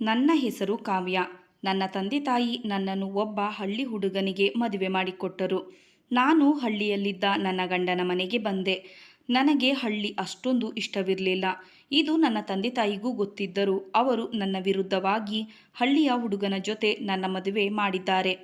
ನನ್ನ ಹೆಸರು ಕಾವ್ಯ. ನನ್ನ ತಂದೆ ತಾಯಿ ನನ್ನನ್ನು ಒಬ್ಬ ಹಳ್ಳಿ ಹುಡುಗನಿಗೆ ಮದುವೆ ಮಾಡಿಕೊಟ್ಟರು. ನಾನು ಹಳ್ಳಿಯಲ್ಲಿದ್ದ ನನ್ನ ಗಂಡನ ಮನೆಗೆ ಬಂದೆ. ನನಗೆ ಹಳ್ಳಿ ಅಷ್ಟೊಂದು ಇಷ್ಟವಿರಲಿಲ್ಲ. ಇದು ನನ್ನ ತಂದೆ ತಾಯಿಗೂ ಗೊತ್ತಿದ್ದರು ಅವರು ನನ್ನ ವಿರುದ್ಧವಾಗಿ ಹಳ್ಳಿಯ ಹುಡುಗನ ಜೊತೆ ನನ್ನ ಮದುವೆ ಮಾಡಿದ್ದಾರೆ.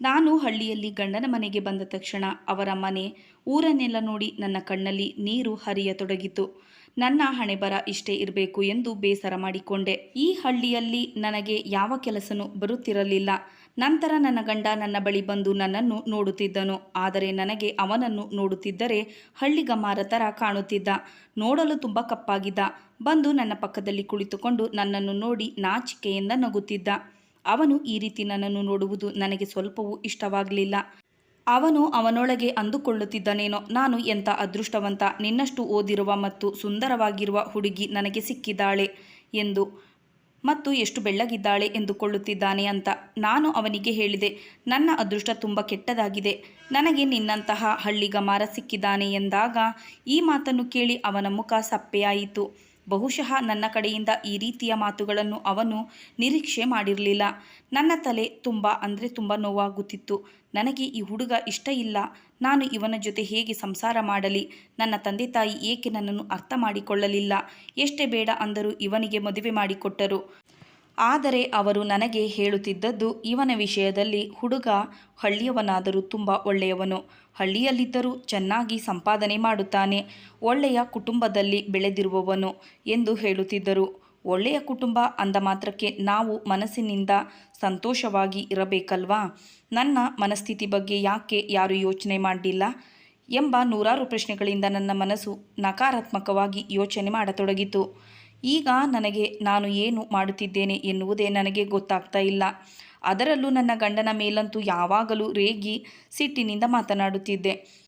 ನಾನು ಹಳ್ಳಿಯಲ್ಲಿ ಗಂಡನ ಮನೆಗೆ ಬಂದ ತಕ್ಷಣ ಅವರ ಮನೆ ಊರನ್ನೆಲ್ಲ ನೋಡಿ ನನ್ನ ಕಣ್ಣಲ್ಲಿ ನೀರು ಹರಿಯತೊಡಗಿತು. ನನ್ನ ಹಣೆಬರ ಇಷ್ಟೇ ಇರಬೇಕು ಎಂದು ಬೇಸರ ಮಾಡಿಕೊಂಡೆ. ಈ ಹಳ್ಳಿಯಲ್ಲಿ ನನಗೆ ಯಾವ ಕೆಲಸನೂ ಬರುತ್ತಿರಲಿಲ್ಲ. ನಂತರ ನನ್ನ ಗಂಡ ನನ್ನ ಬಳಿ ಬಂದು ನನ್ನನ್ನು ನೋಡುತ್ತಿದ್ದನು. ಆದರೆ ನನಗೆ ಅವನನ್ನು ನೋಡುತ್ತಿದ್ದರೆ ಹಳ್ಳಿಗಮಾರ ಥರ ಕಾಣುತ್ತಿದ್ದ. ನೋಡಲು ತುಂಬ ಕಪ್ಪಾಗಿದ್ದ. ಬಂದು ನನ್ನ ಪಕ್ಕದಲ್ಲಿ ಕುಳಿತುಕೊಂಡು ನನ್ನನ್ನು ನೋಡಿ ನಾಚಿಕೆಯಿಂದ ನಗುತ್ತಿದ್ದ. ಅವನು ಈ ರೀತಿ ನನ್ನನ್ನು ನೋಡುವುದು ನನಗೆ ಸ್ವಲ್ಪವೂ ಇಷ್ಟವಾಗಲಿಲ್ಲ. ಅವನು ಅವನೊಳಗೆ ಅಂದುಕೊಳ್ಳುತ್ತಿದ್ದನೇನೋ, ನಾನು ಎಂಥ ಅದೃಷ್ಟವಂತ, ನಿನ್ನಷ್ಟು ಓದಿರುವ ಮತ್ತು ಸುಂದರವಾಗಿರುವ ಹುಡುಗಿ ನನಗೆ ಸಿಕ್ಕಿದ್ದಾಳೆ ಎಂದು. ಮತ್ತು ಎಷ್ಟು ಬೆಳ್ಳಗಿದ್ದಾಳೆ ಎಂದುಕೊಳ್ಳುತ್ತಿದ್ದಾನೆ ಅಂತ ನಾನು ಅವನಿಗೆ ಹೇಳಿದೆ, ನನ್ನ ಅದೃಷ್ಟ ತುಂಬ ಕೆಟ್ಟದಾಗಿದೆ, ನನಗೆ ನಿನ್ನಂತಹ ಹಳ್ಳಿಗಮಾರ ಸಿಕ್ಕಿದ್ದಾನೆ ಎಂದಾಗ ಈ ಮಾತನ್ನು ಕೇಳಿ ಅವನ ಮುಖ ಸಪ್ಪೆಯಾಯಿತು. ಬಹುಶಃ ನನ್ನ ಕಡೆಯಿಂದ ಈ ರೀತಿಯ ಮಾತುಗಳನ್ನು ಅವನು ನಿರೀಕ್ಷೆ ಮಾಡಿರಲಿಲ್ಲ. ನನ್ನ ತಲೆ ತುಂಬ ಅಂದರೆ ತುಂಬ ನೋವಾಗುತ್ತಿತ್ತು. ನನಗೆ ಈ ಹುಡುಗ ಇಷ್ಟ ಇಲ್ಲ. ನಾನು ಇವನ ಜೊತೆ ಹೇಗೆ ಸಂಸಾರ ಮಾಡಲಿ? ನನ್ನ ತಂದೆ ತಾಯಿ ಏಕೆ ನನ್ನನ್ನು ಅರ್ಥ ಮಾಡಿಕೊಳ್ಳಲಿಲ್ಲ? ಎಷ್ಟೇ ಬೇಡ ಅಂದರೂ ಇವನಿಗೆ ಮದುವೆ ಮಾಡಿಕೊಟ್ಟರು. ಆದರೆ ಅವರು ನನಗೆ ಹೇಳುತ್ತಿದ್ದದ್ದು ಇವನ ವಿಷಯದಲ್ಲಿ ಹುಡುಗ ಹಳ್ಳಿಯವನಾದರೂ ತುಂಬ ಒಳ್ಳೆಯವನು. ಹಳ್ಳಿಯಲ್ಲಿದ್ದರೂ ಚೆನ್ನಾಗಿ ಸಂಪಾದನೆ ಮಾಡುತ್ತಾನೆ. ಒಳ್ಳೆಯ ಕುಟುಂಬದಲ್ಲಿ ಬೆಳೆದಿರುವವನು ಎಂದು ಹೇಳುತ್ತಿದ್ದರು. ಒಳ್ಳೆಯ ಕುಟುಂಬ ಅಂದ ಮಾತ್ರಕ್ಕೆ ನಾವು ಮನಸ್ಸಿನಿಂದ ಸಂತೋಷವಾಗಿ ಇರಬೇಕಲ್ವಾ? ನನ್ನ ಮನಸ್ಥಿತಿ ಬಗ್ಗೆ ಯಾಕೆ ಯಾರು ಯೋಚನೆ ಮಾಡಿಲ್ಲ? ಎಂಬ ನೂರಾರು ಪ್ರಶ್ನೆಗಳಿಂದ ನನ್ನ ಮನಸ್ಸು ನಕಾರಾತ್ಮಕವಾಗಿ ಯೋಚನೆ ಮಾಡತೊಡಗಿತು. ಈಗ ನನಗೆ ನಾನು ಏನು ಮಾಡುತ್ತಿದ್ದೇನೆ ಎನ್ನುವುದೇ ನನಗೆ ಗೊತ್ತಾಗ್ತಾ ಇಲ್ಲ. ಅದರಲ್ಲೂ ನನ್ನ ಗಂಡನ ಮೇಲಂತೂ ಯಾವಾಗಲೂ ರೇಗಿ ಸಿಟ್ಟಿನಿಂದ ಮಾತನಾಡುತ್ತಿದ್ದೆ.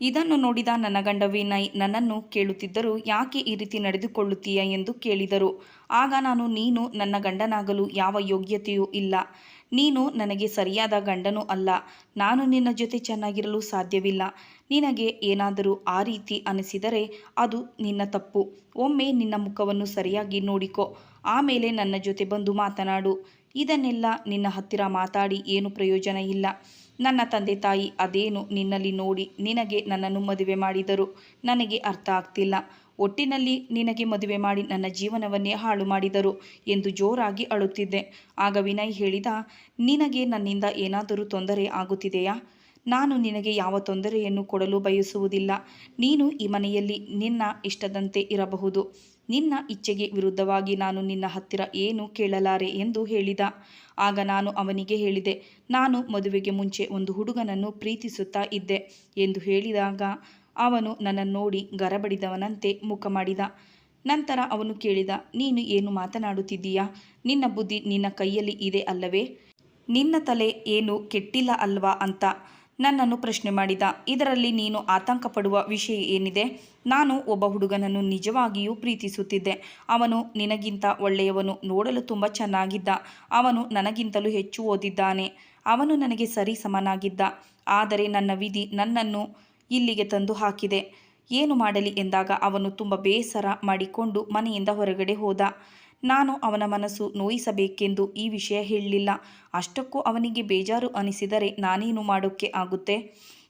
ಇದನ್ನು ನೋಡಿದ ನನ್ನ ಗಂಡ ವಿನಯ್, ನನ್ನನ್ನು ಕೇಳುತ್ತಿದ್ದರು, ಯಾಕೆ ಈ ರೀತಿ ನಡೆದುಕೊಳ್ಳುತ್ತೀಯ? ಎಂದು ಕೇಳಿದರು. ಆಗ ನಾನು, ನೀನು ನನ್ನ ಗಂಡನಾಗಲು ಯಾವ ಯೋಗ್ಯತೆಯೂ ಇಲ್ಲ. ನೀನು ನನಗೆ ಸರಿಯಾದ ಗಂಡನೂ ಅಲ್ಲ. ನಾನು ನಿನ್ನ ಜೊತೆ ಚೆನ್ನಾಗಿರಲು ಸಾಧ್ಯವಿಲ್ಲ. ನಿನಗೆ ಏನಾದರೂ ಆ ರೀತಿ ಅನಿಸಿದರೆ ಅದು ನಿನ್ನ ತಪ್ಪು. ಒಮ್ಮೆ ನಿನ್ನ ಮುಖವನ್ನು ಸರಿಯಾಗಿ ನೋಡಿಕೊ. ಆಮೇಲೆ ನನ್ನ ಜೊತೆ ಬಂದು ಮಾತನಾಡು. ಇದನ್ನೆಲ್ಲ ನಿನ್ನ ಹತ್ತಿರ ಮಾತಾಡಿ ಏನು ಪ್ರಯೋಜನ ಇಲ್ಲ. ನನ್ನ ತಂದೆ ತಾಯಿ ಅದೇನು ನಿನ್ನಲ್ಲಿ ನೋಡಿ ನಿನಗೆ ನನ್ನನ್ನು ಮದುವೆ ಮಾಡಿದರು. ನನಗೆ ಅರ್ಥ ಆಗ್ತಿಲ್ಲ. ಒಟ್ಟಿನಲ್ಲಿ ನಿನಗೆ ಮದುವೆ ಮಾಡಿ ನನ್ನ ಜೀವನವನ್ನೇ ಹಾಳು ಮಾಡಿದರು ಎಂದು ಜೋರಾಗಿ ಅಳುತ್ತಿದ್ದೆ. ಆಗ ವಿನಯ್ ಹೇಳಿದ, ನಿನಗೆ ನನ್ನಿಂದ ಏನಾದರೂ ತೊಂದರೆ ಆಗುತ್ತಿದೆಯಾ? ನಾನು ನಿನಗೆ ಯಾವ ತೊಂದರೆಯನ್ನು ಕೊಡಲು ಬಯಸುವುದಿಲ್ಲ. ನೀನು ಈ ಮನೆಯಲ್ಲಿ ನಿನ್ನ ಇಷ್ಟದಂತೆ ಇರಬಹುದು. ನಿನ್ನ ಇಚ್ಛೆಗೆ ವಿರುದ್ಧವಾಗಿ ನಾನು ನಿನ್ನ ಹತ್ತಿರ ಏನು ಕೇಳಲಾರೆ? ಎಂದು ಹೇಳಿದ. ಆಗ ನಾನು ಅವನಿಗೆ ಹೇಳಿದೆ, ನಾನು ಮದುವೆಗೆ ಮುಂಚೆ ಒಂದು ಹುಡುಗನನ್ನು ಪ್ರೀತಿಸುತ್ತಾ ಇದ್ದೆ ಎಂದು ಹೇಳಿದಾಗ ಅವನು ನನ್ನನ್ನು ನೋಡಿ ಗರಬಡಿದವನಂತೆ ಮುಖ ಮಾಡಿದ ನಂತರ ಅವನು ಕೇಳಿದ, ನೀನು ಏನು ಮಾತನಾಡುತ್ತಿದ್ದೀಯಾ? ನಿನ್ನ ಬುದ್ಧಿ ನಿನ್ನ ಕೈಯಲ್ಲಿ ಇದೆ ಅಲ್ಲವೇ? ನಿನ್ನ ತಲೆ ಏನು ಕೆಟ್ಟಿಲ್ಲ ಅಲ್ವಾ ಅಂತ ನನ್ನನ್ನು ಪ್ರಶ್ನೆ ಮಾಡಿದ. ಇದರಲ್ಲಿ ನೀನು ಆತಂಕ ಪಡುವ ವಿಷಯ ಏನಿದೆ? ನಾನು ಒಬ್ಬ ಹುಡುಗನನ್ನು ನಿಜವಾಗಿಯೂ ಪ್ರೀತಿಸುತ್ತಿದ್ದೆ. ಅವನು ನಿನಗಿಂತ ಒಳ್ಳೆಯವನು ನೋಡಲು ತುಂಬ ಚೆನ್ನಾಗಿದ್ದ. ಅವನು ನನಗಿಂತಲೂ ಹೆಚ್ಚು ಓದಿದ್ದಾನೆ. ಅವನು ನನಗೆ ಸರಿ ಸಮನಾಗಿದ್ದ. ಆದರೆ ನನ್ನ ವಿಧಿ ನನ್ನನ್ನು ಇಲ್ಲಿಗೆ ತಂದು ಹಾಕಿದೆ. ಏನು ಮಾಡಲಿ ಎಂದಾಗ ಅವನು ತುಂಬ ಬೇಸರ ಮಾಡಿಕೊಂಡು ಮನೆಯಿಂದ ಹೊರಗಡೆ ಹೋದ. ನಾನು ಅವನ ಮನಸ್ಸು ನೋಯಿಸಬೇಕೆಂದು ಈ ವಿಷಯ ಹೇಳಲಿಲ್ಲ. ಅಷ್ಟಕ್ಕೂ ಅವನಿಗೆ ಬೇಜಾರು ಅನಿಸಿದರೆ ನಾನೇನು ಮಾಡೋಕ್ಕೆ ಆಗುತ್ತೆ?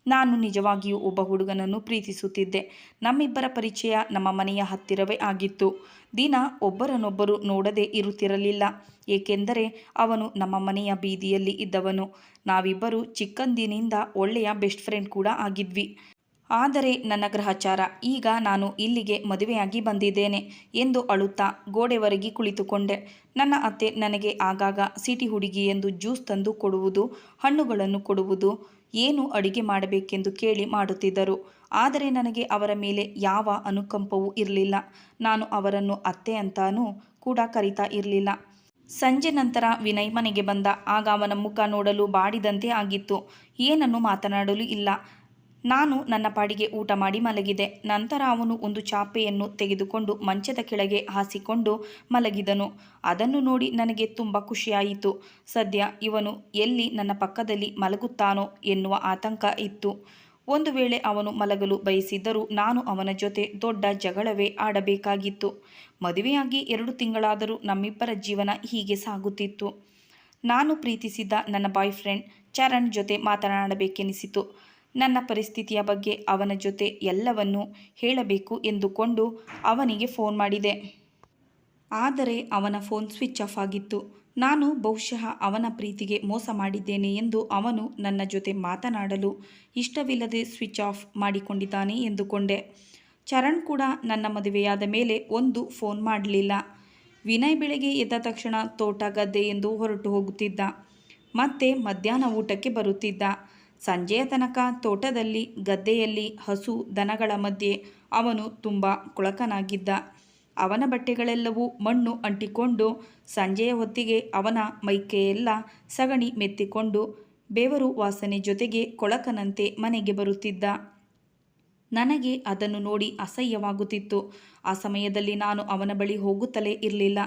ನಾನು ನಿಜವಾಗಿಯೂ ಒಬ್ಬ ಹುಡುಗನನ್ನು ಪ್ರೀತಿಸುತ್ತಿದ್ದೆ. ನಮ್ಮಿಬ್ಬರ ಪರಿಚಯ ನಮ್ಮ ಮನೆಯ ಹತ್ತಿರವೇ ಆಗಿತ್ತು. ದಿನ ಒಬ್ಬರನ್ನೊಬ್ಬರು ನೋಡದೆ ಇರುತ್ತಿರಲಿಲ್ಲ. ಏಕೆಂದರೆ ಅವನು ನಮ್ಮ ಮನೆಯ ಬೀದಿಯಲ್ಲಿ ಇದ್ದವನು. ನಾವಿಬ್ಬರು ಚಿಕ್ಕಂದಿನಿಂದ ಒಳ್ಳೆಯ ಬೆಸ್ಟ್ ಫ್ರೆಂಡ್ ಕೂಡ ಆಗಿದ್ವಿ. ಆದರೆ ನನ್ನ ಗ್ರಹಚಾರ, ಈಗ ನಾನು ಇಲ್ಲಿಗೆ ಮದುವೆಯಾಗಿ ಬಂದಿದ್ದೇನೆ ಎಂದು ಅಳುತ್ತಾ ಗೋಡೆವರೆಗೆ ಕುಳಿತುಕೊಂಡೆ. ನನ್ನ ಅತ್ತೆ ನನಗೆ ಆಗಾಗ ಸಿಟಿ ಹುಡುಗಿ ಎಂದು ಜ್ಯೂಸ್ ತಂದು ಕೊಡುವುದು, ಹಣ್ಣುಗಳನ್ನು ಕೊಡುವುದು ಏನು ಅಡಿಗೆ ಮಾಡಬೇಕೆಂದು ಕೇಳಿ ಮಾಡುತ್ತಿದ್ದರು. ಆದರೆ ನನಗೆ ಅವರ ಮೇಲೆ ಯಾವ ಅನುಕಂಪವೂ ಇರಲಿಲ್ಲ. ನಾನು ಅವರನ್ನು ಅತ್ತೆ ಅಂತಾನೂ ಕೂಡ ಕರಿತಾ ಇರಲಿಲ್ಲ. ಸಂಜೆ ನಂತರ ವಿನಯ್ ಮನೆಗೆ ಬಂದ. ಆಗ ಅವನ ಮುಖ ನೋಡಲು ಬಾಡಿದಂತೆ ಆಗಿತ್ತು. ಏನನ್ನು ಮಾತನಾಡಲು ಇಲ್ಲ. ನಾನು ನನ್ನ ಪಾಡಿಗೆ ಊಟ ಮಾಡಿ ಮಲಗಿದೆ. ನಂತರ ಅವನು ಒಂದು ಚಾಪೆಯನ್ನು ತೆಗೆದುಕೊಂಡು ಮಂಚದ ಕೆಳಗೆ ಹಾಸಿಕೊಂಡು ಮಲಗಿದನು. ಅದನ್ನು ನೋಡಿ ನನಗೆ ತುಂಬ ಖುಷಿಯಾಯಿತು. ಸದ್ಯ ಇವನು ಎಲ್ಲಿ ನನ್ನ ಪಕ್ಕದಲ್ಲಿ ಮಲಗುತ್ತಾನೋ ಎನ್ನುವ ಆತಂಕ ಇತ್ತು. ಒಂದು ವೇಳೆ ಅವನು ಮಲಗಲು ಬಯಸಿದ್ದರೂ ನಾನು ಅವನ ಜೊತೆ ದೊಡ್ಡ ಜಗಳವೇ ಆಡಬೇಕಾಗಿತ್ತು. ಮದುವೆಯಾಗಿ ಎರಡು ತಿಂಗಳಾದರೂ ನಮ್ಮಿಬ್ಬರ ಜೀವನ ಹೀಗೆ ಸಾಗುತ್ತಿತ್ತು. ನಾನು ಪ್ರೀತಿಸಿದ್ದ ನನ್ನ ಬಾಯ್ ಫ್ರೆಂಡ್ ಚರಣ್ ಜೊತೆ ಮಾತನಾಡಬೇಕೆನಿಸಿತು. ನನ್ನ ಪರಿಸ್ಥಿತಿಯ ಬಗ್ಗೆ ಅವನ ಜೊತೆ ಎಲ್ಲವನ್ನೂ ಹೇಳಬೇಕು ಎಂದುಕೊಂಡು ಅವನಿಗೆ ಫೋನ್ ಮಾಡಿದೆ. ಆದರೆ ಅವನ ಫೋನ್ ಸ್ವಿಚ್ ಆಫ್ ಆಗಿತ್ತು. ನಾನು ಬಹುಶಃ ಅವನ ಪ್ರೀತಿಗೆ ಮೋಸ ಮಾಡಿದ್ದೇನೆ ಎಂದು ಅವನು ನನ್ನ ಜೊತೆ ಮಾತನಾಡಲು ಇಷ್ಟವಿಲ್ಲದೆ ಸ್ವಿಚ್ ಆಫ್ ಮಾಡಿಕೊಂಡಿದ್ದಾನೆ ಎಂದುಕೊಂಡೆ. ಚರಣ್ ಕೂಡ ನನ್ನ ಮದುವೆಯಾದ ಮೇಲೆ ಒಂದು ಫೋನ್ ಮಾಡಲಿಲ್ಲ. ವಿನಯ್ ಬೆಳಗ್ಗೆ ಎದ್ದ ತಕ್ಷಣ ತೋಟ ಗದ್ದೆ ಎಂದು ಹೊರಟು ಹೋಗುತ್ತಿದ್ದ. ಮತ್ತೆ ಮಧ್ಯಾಹ್ನ ಊಟಕ್ಕೆ ಬರುತ್ತಿದ್ದ. ಸಂಜೆಯ ತನಕ ತೋಟದಲ್ಲಿ, ಗದ್ದೆಯಲ್ಲಿ ಹಸು ದನಗಳ ಮಧ್ಯೆ ಅವನು ತುಂಬ ಕೊಳಕನಾಗಿದ್ದ. ಅವನ ಬಟ್ಟೆಗಳೆಲ್ಲವೂ ಮಣ್ಣು ಅಂಟಿಕೊಂಡು ಸಂಜೆಯ ಹೊತ್ತಿಗೆ ಅವನ ಮೈಕೆಯೆಲ್ಲ ಸಗಣಿ ಮೆತ್ತಿಕೊಂಡು ಬೇವರು ವಾಸನೆ ಜೊತೆಗೆ ಕೊಳಕನಂತೆ ಮನೆಗೆ ಬರುತ್ತಿದ್ದ. ನನಗೆ ಅದನ್ನು ನೋಡಿ ಅಸಹ್ಯವಾಗುತ್ತಿತ್ತು. ಆ ಸಮಯದಲ್ಲಿ ನಾನು ಅವನ ಬಳಿ ಹೋಗುತ್ತಲೇ ಇರಲಿಲ್ಲ.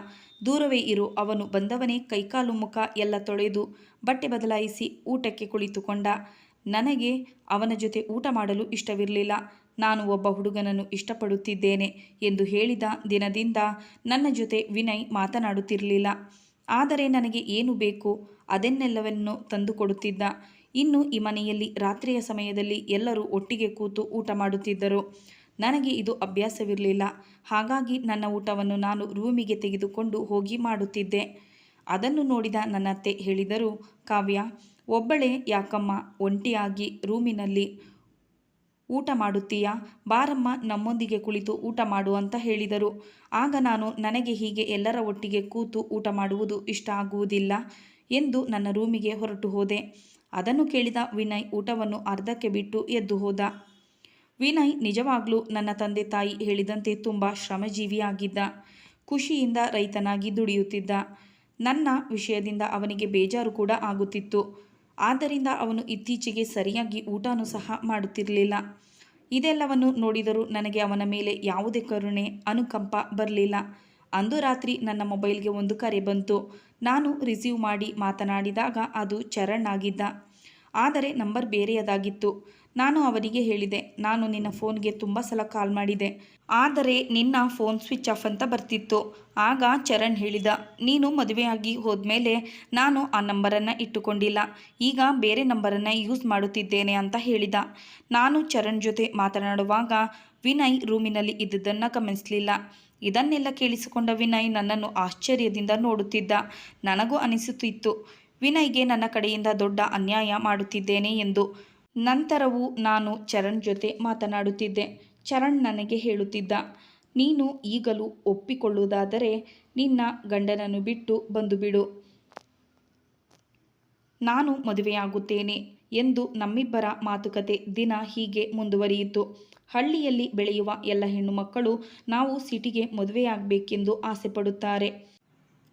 ದೂರವೇ ಇರು, ಅವನು ಬಂದವನೇ ಕೈಕಾಲು ಮುಖ ಎಲ್ಲ ತೊಳೆದು ಬಟ್ಟೆ ಬದಲಾಯಿಸಿ ಊಟಕ್ಕೆ ಕುಳಿತುಕೊಂಡ. ನನಗೆ ಅವನ ಜೊತೆ ಊಟ ಮಾಡಲು ಇಷ್ಟವಿರಲಿಲ್ಲ. ನಾನು ಒಬ್ಬ ಹುಡುಗನನ್ನು ಇಷ್ಟಪಡುತ್ತಿದ್ದೇನೆ ಎಂದು ಹೇಳಿದ ದಿನದಿಂದ ನನ್ನ ಜೊತೆ ವಿನಯ್ ಮಾತನಾಡುತ್ತಿರಲಿಲ್ಲ. ಆದರೆ ನನಗೆ ಏನು ಬೇಕು? ಅದನ್ನೆಲ್ಲವನ್ನು ತಂದುಕೊಡುತ್ತಿದ್ದ. ಇನ್ನು ಈ ಮನೆಯಲ್ಲಿ ರಾತ್ರಿಯ ಸಮಯದಲ್ಲಿ ಎಲ್ಲರೂ ಒಟ್ಟಿಗೆ ಕೂತು ಊಟ ಮಾಡುತ್ತಿದ್ದರು. ನನಗೆ ಇದು ಅಭ್ಯಾಸವಿರಲಿಲ್ಲ. ಹಾಗಾಗಿ ನನ್ನ ಊಟವನ್ನು ನಾನು ರೂಮಿಗೆ ತೆಗೆದುಕೊಂಡು ಹೋಗಿ ಮಾಡುತ್ತಿದ್ದೆ. ಅದನ್ನು ನೋಡಿದ ನನ್ನ ಅತ್ತೆ ಹೇಳಿದರು, ಕಾವ್ಯ, ಒಬ್ಬಳೇ ಯಾಕಮ್ಮ ಒಂಟಿಯಾಗಿ ರೂಮಿನಲ್ಲಿ ಊಟ ಮಾಡುತ್ತೀಯಾ? ಬಾರಮ್ಮ, ನಮ್ಮೊಂದಿಗೆ ಕುಳಿತು ಊಟ ಮಾಡು ಅಂತ ಹೇಳಿದರು. ಆಗ ನಾನು, ನನಗೆ ಹೀಗೆ ಎಲ್ಲರ ಒಟ್ಟಿಗೆ ಕೂತು ಊಟ ಮಾಡುವುದು ಇಷ್ಟ ಆಗುವುದಿಲ್ಲ ಎಂದು ನನ್ನ ರೂಮಿಗೆ ಹೊರಟು ಹೋದೆ. ಅದನ್ನು ಕೇಳಿದ ವಿನಯ್ ಊಟವನ್ನು ಅರ್ಧಕ್ಕೆ ಬಿಟ್ಟು ಎದ್ದು ಹೋದ. ವಿನಯ್ ನಿಜವಾಗ್ಲೂ ನನ್ನ ತಂದೆ ತಾಯಿ ಹೇಳಿದಂತೆ ತುಂಬ ಶ್ರಮಜೀವಿಯಾಗಿದ್ದ, ಖುಷಿಯಿಂದ ರೈತನಾಗಿ ದುಡಿಯುತ್ತಿದ್ದ. ನನ್ನ ವಿಷಯದಿಂದ ಅವನಿಗೆ ಬೇಜಾರು ಕೂಡ ಆಗುತ್ತಿತ್ತು. ಆದ್ದರಿಂದ ಅವನು ಇತ್ತೀಚೆಗೆ ಸರಿಯಾಗಿ ಊಟನೂ ಸಹ ಮಾಡುತ್ತಿರಲಿಲ್ಲ. ಇದೆಲ್ಲವನ್ನು ನೋಡಿದರೂ ನನಗೆ ಅವನ ಮೇಲೆ ಯಾವುದೇ ಕರುಣೆ, ಅನುಕಂಪ ಬರಲಿಲ್ಲ. ಅಂದು ರಾತ್ರಿ ನನ್ನ ಮೊಬೈಲ್ಗೆ ಒಂದು ಕರೆ ಬಂತು. ನಾನು ರಿಸೀವ್ ಮಾಡಿ ಮಾತನಾಡಿದಾಗ ಅದು ಚರಣ್ ಆಗಿದ್ದ. ಆದರೆ ನಂಬರ್ ಬೇರೆಯದಾಗಿತ್ತು. ನಾನು ಅವರಿಗೆ ಹೇಳಿದೆ, ನಾನು ನಿನ್ನ ಫೋನ್ಗೆ ತುಂಬ ಸಲ ಕಾಲ್ ಮಾಡಿದೆ. ಆದರೆ ನಿನ್ನ ಫೋನ್ ಸ್ವಿಚ್ ಆಫ್ ಅಂತ ಬರ್ತಿತ್ತು. ಆಗ ಚರಣ್ ಹೇಳಿದ, ನೀನು ಮದುವೆಯಾಗಿ ಹೋದ್ಮೇಲೆ ನಾನು ಆ ನಂಬರನ್ನು ಇಟ್ಟುಕೊಂಡಿಲ್ಲ. ಈಗ ಬೇರೆ ನಂಬರನ್ನು ಯೂಸ್ ಮಾಡುತ್ತಿದ್ದೇನೆ ಅಂತ ಹೇಳಿದ. ನಾನು ಚರಣ್ ಜೊತೆ ಮಾತನಾಡುವಾಗ ವಿನಯ್ ರೂಮಿನಲ್ಲಿ ಇದ್ದುದನ್ನು ಗಮನಿಸಲಿಲ್ಲ. ಇದನ್ನೆಲ್ಲ ಕೇಳಿಸಿಕೊಂಡ ವಿನಯ್ ನನ್ನನ್ನು ಆಶ್ಚರ್ಯದಿಂದ ನೋಡುತ್ತಿದ್ದ. ನನಗೂ ಅನಿಸುತ್ತಿತ್ತು, ವಿನಯ್ಗೆ ನನ್ನ ಕಡೆಯಿಂದ ದೊಡ್ಡ ಅನ್ಯಾಯ ಮಾಡುತ್ತಿದ್ದೇನೆ ಎಂದು. ನಂತರವೂ ನಾನು ಚರಣ್ ಜೊತೆ ಮಾತನಾಡುತ್ತಿದ್ದೆ. ಚರಣ್ ನನಗೆ ಹೇಳುತ್ತಿದ್ದ, ನೀನು ಈಗಲೂ ಒಪ್ಪಿಕೊಳ್ಳುವುದಾದರೆ ನಿನ್ನ ಗಂಡನನ್ನು ಬಿಟ್ಟು ಬಂದು ಬಿಡು ನಾನು ಮದುವೆಯಾಗುತ್ತೇನೆ ಎಂದು ನಮ್ಮಿಬ್ಬರ ಮಾತುಕತೆ ದಿನ ಹೀಗೆ ಮುಂದುವರಿಯಿತು. ಹಳ್ಳಿಯಲ್ಲಿ ಬೆಳೆಯುವ ಎಲ್ಲ ಹೆಣ್ಣು ಮಕ್ಕಳು ನಾವು ಸಿಟಿಗೆ ಮದುವೆಯಾಗಬೇಕೆಂದು ಆಸೆ ಪಡುತ್ತಾರೆ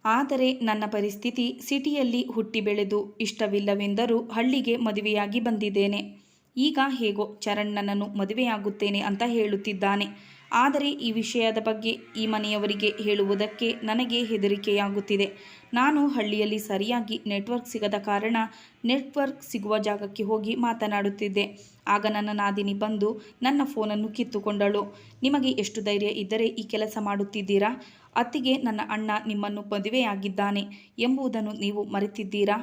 ಆದರೆ ನನ್ನ ಪರಿಸ್ಥಿತಿ ಸಿಟಿಯಲ್ಲಿ ಹುಟ್ಟಿ ಬೆಳೆದು ಇಷ್ಟವಿಲ್ಲವೆಂದರೂ ಹಳ್ಳಿಗೆ ಮದುವೆಯಾಗಿ ಬಂದಿದ್ದೇನೆ. ಈಗ ಹೇಗೋ ಚರಣ್ ನನ್ನನ್ನು ಮದುವೆಯಾಗುತ್ತೇನೆ ಅಂತ ಹೇಳುತ್ತಿದ್ದಾನೆ. ಆದರೆ ಈ ವಿಷಯದ ಬಗ್ಗೆ ಈ ಮನೆಯವರಿಗೆ ಹೇಳುವುದಕ್ಕೆ ನನಗೆ ಹೆದರಿಕೆಯಾಗುತ್ತಿದೆ. ನಾನು ಹಳ್ಳಿಯಲ್ಲಿ ಸರಿಯಾಗಿ ನೆಟ್ವರ್ಕ್ ಸಿಗದ ಕಾರಣ ನೆಟ್ವರ್ಕ್ ಸಿಗುವ ಜಾಗಕ್ಕೆ ಹೋಗಿ ಮಾತನಾಡುತ್ತಿದ್ದೆ. ಆಗ ನನ್ನ ನಾದಿನಿ ಬಂದು ನನ್ನ ಫೋನನ್ನು ಕಿತ್ತುಕೊಂಡಳು. ನಿಮಗೆ ಎಷ್ಟು ಧೈರ್ಯ ಇದ್ದರೆ ಈ ಕೆಲಸ ಮಾಡುತ್ತಿದ್ದೀರಾ? ಅತ್ತಿಗೆ ನನ್ನ ಅಣ್ಣ ನಿಮ್ಮನ್ನು ಮದುವೆಯಾಗಿದ್ದಾನೆ ಎಂಬುದನ್ನು ನೀವು ಮರೆತಿದ್ದೀರಾ?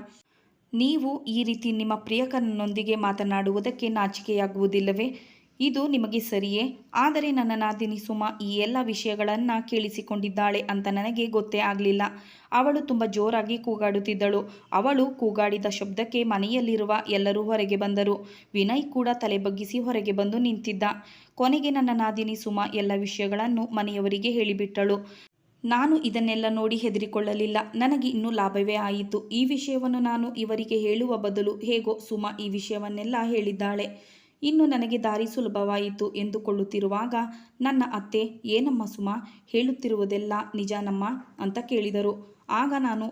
ನೀವು ಈ ರೀತಿ ನಿಮ್ಮ ಪ್ರಿಯಕರನೊಂದಿಗೆ ಮಾತನಾಡುವುದಕ್ಕೆ ನಾಚಿಕೆಯಾಗುವುದಿಲ್ಲವೇ? ಇದು ನಿಮಗೆ ಸರಿಯೇ? ಆದರೆ ನನ್ನ ನಾದಿನಿ ಸುಮ ಈ ಎಲ್ಲ ವಿಷಯಗಳನ್ನು ಕೇಳಿಸಿಕೊಂಡಿದ್ದಾಳೆ ಅಂತ ನನಗೆ ಗೊತ್ತೇ ಆಗಲಿಲ್ಲ. ಅವಳು ತುಂಬ ಜೋರಾಗಿ ಕೂಗಾಡುತ್ತಿದ್ದಳು. ಅವಳು ಕೂಗಾಡಿದ ಶಬ್ದಕ್ಕೆ ಮನೆಯಲ್ಲಿರುವ ಎಲ್ಲರೂ ಹೊರಗೆ ಬಂದರು. ವಿನಯ್ ಕೂಡ ತಲೆ ಬಗ್ಗಿಸಿ ಹೊರಗೆ ಬಂದು ನಿಂತಿದ್ದ. ಕೊನೆಗೆ ನನ್ನ ನಾದಿನಿ ಸುಮ ಎಲ್ಲ ವಿಷಯಗಳನ್ನು ಮನೆಯವರಿಗೆ ಹೇಳಿಬಿಟ್ಟಳು. ನಾನು ಇದನ್ನೆಲ್ಲ ನೋಡಿ ಹೆದರಿಕೊಳ್ಳಲಿಲ್ಲ. ನನಗೆ ಇನ್ನೂ ಲಾಭವೇ ಆಯಿತು. ಈ ವಿಷಯವನ್ನು ನಾನು ಇವರಿಗೆ ಹೇಳುವ ಬದಲು ಹೇಗೋ ಸುಮ ಈ ವಿಷಯವನ್ನೆಲ್ಲ ಹೇಳಿದ್ದಾಳೆ. ಇನ್ನು ನನಗೆ ದಾರಿ ಸುಲಭವಾಯಿತು ಎಂದುಕೊಳ್ಳುತ್ತಿರುವಾಗ, ನನ್ನ ಅತ್ತೆ, ಏನಮ್ಮ ಸುಮ, ಹೇಳುತ್ತಿರುವುದೆಲ್ಲ ನಿಜಾನಮ್ಮ ಅಂತ ಕೇಳಿದರು. ಆಗ ನಾನು,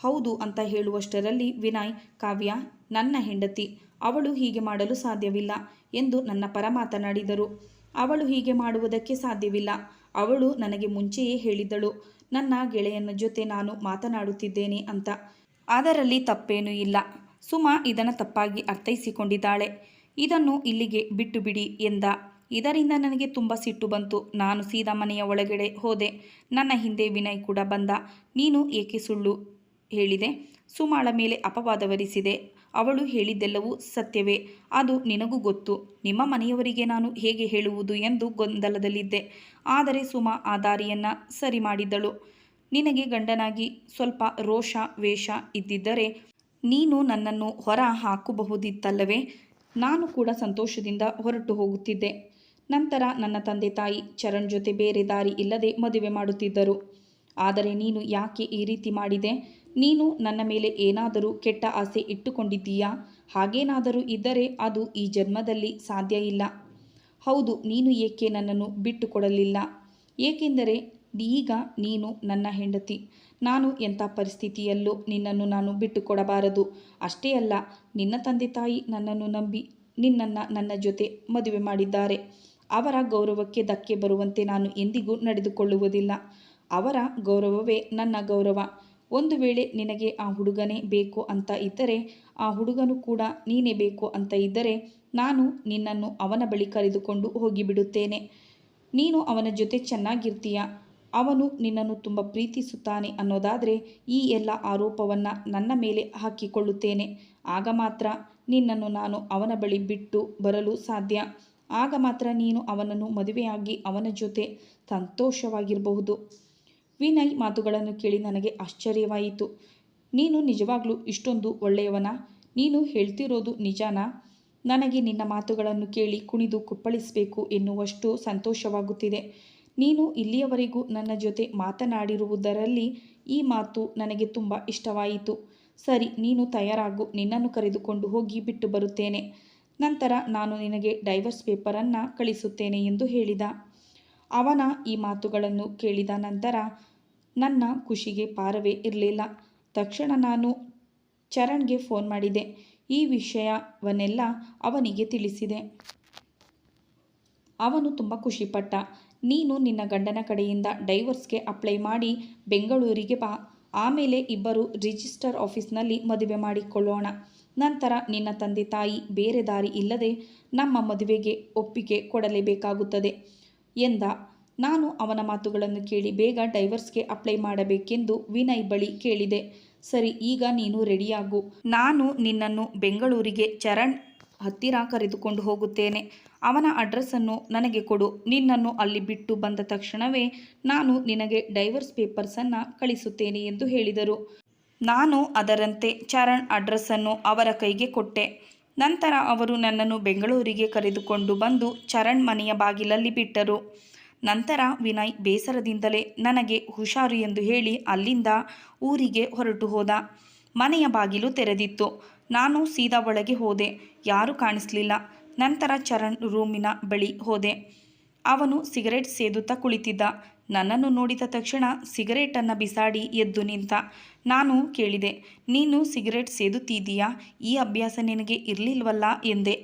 ಹೌದು ಅಂತ ಹೇಳುವಷ್ಟರಲ್ಲಿ ವಿನಯ್, ಕಾವ್ಯ, ನನ್ನ ಹೆಂಡತಿ, ಅವಳು ಹೀಗೆ ಮಾಡಲು ಸಾಧ್ಯವಿಲ್ಲ ಎಂದು ನನ್ನ ಪರ ಮಾತನಾಡಿದರು. ಅವಳು ಹೀಗೆ ಮಾಡುವುದಕ್ಕೆ ಸಾಧ್ಯವಿಲ್ಲ. ಅವಳು ನನಗೆ ಮುಂಚೆಯೇ ಹೇಳಿದ್ದಳು. ನನ್ನ ಗೆಳೆಯನ ಜೊತೆ ನಾನು ಮಾತನಾಡುತ್ತಿದ್ದೇನೆ ಅಂತ. ಅದರಲ್ಲಿ ತಪ್ಪೇನೂ ಇಲ್ಲ. ಸುಮಾ ಇದನ್ನು ತಪ್ಪಾಗಿ ಅರ್ಥೈಸಿಕೊಂಡಿದ್ದಾಳೆ. ಇದನ್ನು ಇಲ್ಲಿಗೆ ಬಿಟ್ಟು ಬಿಡಿ ಎಂದ. ಇದರಿಂದ ನನಗೆ ತುಂಬ ಸಿಟ್ಟು ಬಂತು. ನಾನು ಸೀದಾ ಮನೆಯ ಒಳಗಡೆ ಹೋದೆ. ನನ್ನ ಹಿಂದೆ ವಿನಯ್ ಕೂಡ ಬಂದ. ನೀನು ಏಕೆ ಸುಳ್ಳು ಹೇಳಿದೆ? ಸುಮಾಳ ಮೇಲೆ ಅಪವಾದವರಿಸಿದೆ ಅವಳು ಹೇಳಿದ್ದೆಲ್ಲವೂ ಸತ್ಯವೇ. ಅದು ನಿನಗೂ ಗೊತ್ತು. ನಿಮ್ಮ ಮನೆಯವರಿಗೆ ನಾನು ಹೇಗೆ ಹೇಳುವುದು ಎಂದು ಗೊಂದಲದಲ್ಲಿದ್ದೆ. ಆದರೆ ಸುಮಾ ಆ ದಾರಿಯನ್ನು ಸರಿ ಮಾಡಿದ್ದಳು. ನಿನಗೆ ಗಂಡನಾಗಿ ಸ್ವಲ್ಪ ರೋಷ, ವೇಷ ಇದ್ದಿದ್ದರೆ ನೀನು ನನ್ನನ್ನು ಹೊರ ಹಾಕಬಹುದಿತ್ತಲ್ಲವೇ? ನಾನು ಕೂಡ ಸಂತೋಷದಿಂದ ಹೊರಟು ಹೋಗುತ್ತಿದ್ದೆ. ನಂತರ ನನ್ನ ತಂದೆ ತಾಯಿ ಚರಣ್ ಜೊತೆ ಬೇರೆ ದಾರಿ ಇಲ್ಲದೆ ಮದುವೆ ಮಾಡುತ್ತಿದ್ದರು. ಆದರೆ ನೀನು ಯಾಕೆ ಈ ರೀತಿ ಮಾಡಿದೆ? ನೀನು ನನ್ನ ಮೇಲೆ ಏನಾದರೂ ಕೆಟ್ಟ ಆಸೆ ಇಟ್ಟುಕೊಂಡಿದ್ದೀಯಾ? ಹಾಗೇನಾದರೂ ಇದ್ದರೆ ಅದು ಈ ಜನ್ಮದಲ್ಲಿ ಸಾಧ್ಯ ಇಲ್ಲ. ಹೌದು, ನೀನು ಏಕೆ ನನ್ನನ್ನು ಬಿಟ್ಟುಕೊಡಲಿಲ್ಲ? ಏಕೆಂದರೆ ಈಗ ನೀನು ನನ್ನ ಹೆಂಡತಿ. ನಾನು ಎಂಥ ಪರಿಸ್ಥಿತಿಯಲ್ಲೂ ನಿನ್ನನ್ನು ನಾನು ಬಿಟ್ಟುಕೊಡಬಾರದು. ಅಷ್ಟೇ ಅಲ್ಲ, ನಿನ್ನ ತಂದೆ ತಾಯಿ ನನ್ನನ್ನು ನಂಬಿ ನಿನ್ನನ್ನು ನನ್ನ ಜೊತೆ ಮದುವೆ ಮಾಡಿದ್ದಾರೆ. ಅವರ ಗೌರವಕ್ಕೆ ಧಕ್ಕೆ ಬರುವಂತೆ ನಾನು ಎಂದಿಗೂ ನಡೆದುಕೊಳ್ಳುವುದಿಲ್ಲ. ಅವರ ಗೌರವವೇ ನನ್ನ ಗೌರವ. ಒಂದು ವೇಳೆ ನಿನಗೆ ಆ ಹುಡುಗನೇ ಬೇಕು ಅಂತ ಇದ್ದರೆ, ಆ ಹುಡುಗನು ಕೂಡ ನೀನೇ ಬೇಕು ಅಂತ ಇದ್ದರೆ, ನಾನು ನಿನ್ನನ್ನು ಅವನ ಬಳಿ ಕರೆದುಕೊಂಡು ಹೋಗಿಬಿಡುತ್ತೇನೆ. ನೀನು ಅವನ ಜೊತೆ ಚೆನ್ನಾಗಿರ್ತೀಯ? ಅವನು ನಿನ್ನನ್ನು ತುಂಬ ಪ್ರೀತಿಸುತ್ತಾನೆ ಅನ್ನೋದಾದರೆ ಈ ಎಲ್ಲ ಆರೋಪವನ್ನು ನನ್ನ ಮೇಲೆ ಹಾಕಿಕೊಳ್ಳುತ್ತೇನೆ. ಆಗ ಮಾತ್ರ ನಿನ್ನನ್ನು ನಾನು ಅವನ ಬಳಿ ಬಿಟ್ಟು ಬರಲು ಸಾಧ್ಯ. ಆಗ ಮಾತ್ರ ನೀನು ಅವನನ್ನು ಮದುವೆಯಾಗಿ ಅವನ ಜೊತೆ ಸಂತೋಷವಾಗಿರಬಹುದು. ವಿನಯ್ ಮಾತುಗಳನ್ನು ಕೇಳಿ ನನಗೆ ಆಶ್ಚರ್ಯವಾಯಿತು. ನೀನು ನಿಜವಾಗ್ಲೂ ಇಷ್ಟೊಂದು ಒಳ್ಳೆಯವನ? ನೀನು ಹೇಳ್ತಿರೋದು ನಿಜಾನ? ನನಗೆ ನಿನ್ನ ಮಾತುಗಳನ್ನು ಕೇಳಿ ಕುಣಿದು ಕುಪ್ಪಳಿಸಬೇಕು ಎನ್ನುವಷ್ಟು ಸಂತೋಷವಾಗುತ್ತಿದೆ. ನೀನು ಇಲ್ಲಿಯವರೆಗೂ ನನ್ನ ಜೊತೆ ಮಾತನಾಡಿರುವುದರಲ್ಲಿ ಈ ಮಾತು ನನಗೆ ತುಂಬ ಇಷ್ಟವಾಯಿತು. ಸರಿ, ನೀನು ತಯಾರಾಗು, ನಿನ್ನನ್ನು ಕರೆದುಕೊಂಡು ಹೋಗಿ ಬಿಟ್ಟು ಬರುತ್ತೇನೆ. ನಂತರ ನಾನು ನಿನಗೆ ಡೈವರ್ಸ್ ಪೇಪರನ್ನು ಕಳಿಸುತ್ತೇನೆ ಎಂದು ಹೇಳಿದ. ಅವನ ಈ ಮಾತುಗಳನ್ನು ಕೇಳಿದ ನಂತರ ನನ್ನ ಖುಷಿಗೆ ಪಾರವೇ ಇರಲಿಲ್ಲ. ತಕ್ಷಣ ನಾನು ಚರಣ್ಗೆ ಫೋನ್ ಮಾಡಿದೆ. ಈ ವಿಷಯವನ್ನೆಲ್ಲ ಅವನಿಗೆ ತಿಳಿಸಿದೆ. ಅವನು ತುಂಬ ಖುಷಿಪಟ್ಟ. ನೀನು ನಿನ್ನ ಗಂಡನ ಕಡೆಯಿಂದ ಡೈವರ್ಸ್ಗೆ ಅಪ್ಲೈ ಮಾಡಿ ಬೆಂಗಳೂರಿಗೆ ಬಾ. ಆಮೇಲೆ ಇಬ್ಬರು ರಿಜಿಸ್ಟರ್ ಆಫೀಸ್ನಲ್ಲಿ ಮದುವೆ ಮಾಡಿಕೊಳ್ಳೋಣ. ನಂತರ ನಿನ್ನ ತಂದೆ ತಾಯಿ ಬೇರೆ ದಾರಿ ಇಲ್ಲದೆ ನಮ್ಮ ಮದುವೆಗೆ ಒಪ್ಪಿಗೆ ಕೊಡಲೇಬೇಕಾಗುತ್ತದೆ ಎಂದ. ನಾನು ಅವನ ಮಾತುಗಳನ್ನು ಕೇಳಿ ಬೇಗ ಡೈವರ್ಸ್ಗೆ ಅಪ್ಲೈ ಮಾಡಬೇಕೆಂದು ವಿನಯ್ ಬಳಿ ಕೇಳಿದೆ. ಸರಿ, ಈಗ ನೀನು ರೆಡಿಯಾಗು. ನಾನು ನಿನ್ನನ್ನು ಬೆಂಗಳೂರಿಗೆ ಚರಣ್ ಹತ್ತಿರ ಕರೆದುಕೊಂಡು ಹೋಗುತ್ತೇನೆ. ಅವನ ಅಡ್ರೆಸ್ಸನ್ನು ನನಗೆ ಕೊಡು. ನಿನ್ನನ್ನು ಅಲ್ಲಿ ಬಿಟ್ಟು ಬಂದ ತಕ್ಷಣವೇ ನಾನು ನಿನಗೆ ಡೈವರ್ಸ್ ಪೇಪರ್ಸನ್ನು ಕಳಿಸುತ್ತೇನೆ ಎಂದು ಹೇಳಿದರು. ನಾನು ಅದರಂತೆ ಚರಣ್ ಅಡ್ರೆಸ್ಸನ್ನು ಅವರ ಕೈಗೆ ಕೊಟ್ಟೆ. ನಂತರ ಅವರು ನನ್ನನ್ನು ಬೆಂಗಳೂರಿಗೆ ಕರೆದುಕೊಂಡು ಬಂದು ಚರಣ್ ಮನೆಯ ಬಾಗಿಲಲ್ಲಿ ಬಿಟ್ಟರು. ನಂತರ ವಿನಯ್ ಬೇಸರದಿಂದಲೇ ನನಗೆ ಹುಷಾರು ಎಂದು ಹೇಳಿ ಅಲ್ಲಿಂದ ಊರಿಗೆ ಹೊರಟು ಹೋದ. ಮನೆಯ ಬಾಗಿಲು ತೆರೆದಿತ್ತು. ನಾನು ಸೀದಾ ಒಳಗೆ ಹೋದೆ. ಯಾರೂ ಕಾಣಿಸಲಿಲ್ಲ. ನಂತರ ಚರಣ್ ರೂಮಿನ ಬಳಿ ಹೋದೆ. ಅವನು ಸಿಗರೇಟ್ ಸೇದುತ್ತಾ ಕುಳಿತಿದ್ದ. ನನ್ನನ್ನು ನೋಡಿದ ತಕ್ಷಣ ಸಿಗರೇಟನ್ನು ಬಿಸಾಡಿ ಎದ್ದು ನಿಂತ. ನಾನು ಕೇಳಿದೆ, ನೀನು ಸಿಗರೇಟ್ ಸೇದುತ್ತಿದ್ದೀಯಾ? ಈ ಅಭ್ಯಾಸ ನಿನಗೆ ಇರಲಿಲ್ವಲ್ಲ? ಎಂದೆ.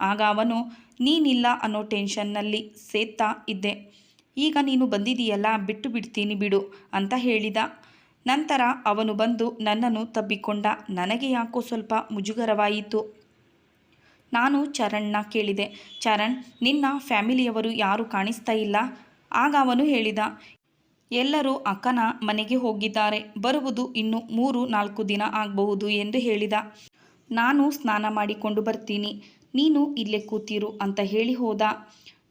ಆಗ ಅವನು, ನೀನಿಲ್ಲ ಅನ್ನೋ ಟೆನ್ಷನ್ನಲ್ಲಿ ಸೇತ್ತಾ ಇದ್ದೆ. ಈಗ ನೀನು ಬಂದಿದೀಯಲ್ಲ, ಬಿಟ್ಟು ಬಿಡ್ತೀನಿ ಬಿಡು ಅಂತ ಹೇಳಿದ. ನಂತರ ಅವನು ಬಂದು ನನ್ನನ್ನು ತಬ್ಬಿಕೊಂಡ. ನನಗೆ ಯಾಕೋ ಸ್ವಲ್ಪ ಮುಜುಗರವಾಯಿತು. ನಾನು ಚರಣ್ನ ಕೇಳಿದೆ. ಚರಣ್, ನಿನ್ನ ಫ್ಯಾಮಿಲಿಯವರು ಯಾರೂ ಕಾಣಿಸ್ತಾ ಇಲ್ಲ. ಆಗ ಅವನು ಹೇಳಿದ, ಎಲ್ಲರೂ ಅಕ್ಕನ ಮನೆಗೆ ಹೋಗಿದ್ದಾರೆ. ಬರುವುದು ಇನ್ನು ಮೂರು, ನಾಲ್ಕು ದಿನ ಆಗಬಹುದು ಎಂದು ಹೇಳಿದ. ನಾನು ಸ್ನಾನ ಮಾಡಿಕೊಂಡು ಬರ್ತೀನಿ. ನೀನು ಇಲ್ಲೇ ಕೂತಿರು ಅಂತ ಹೇಳಿ ಹೋದ.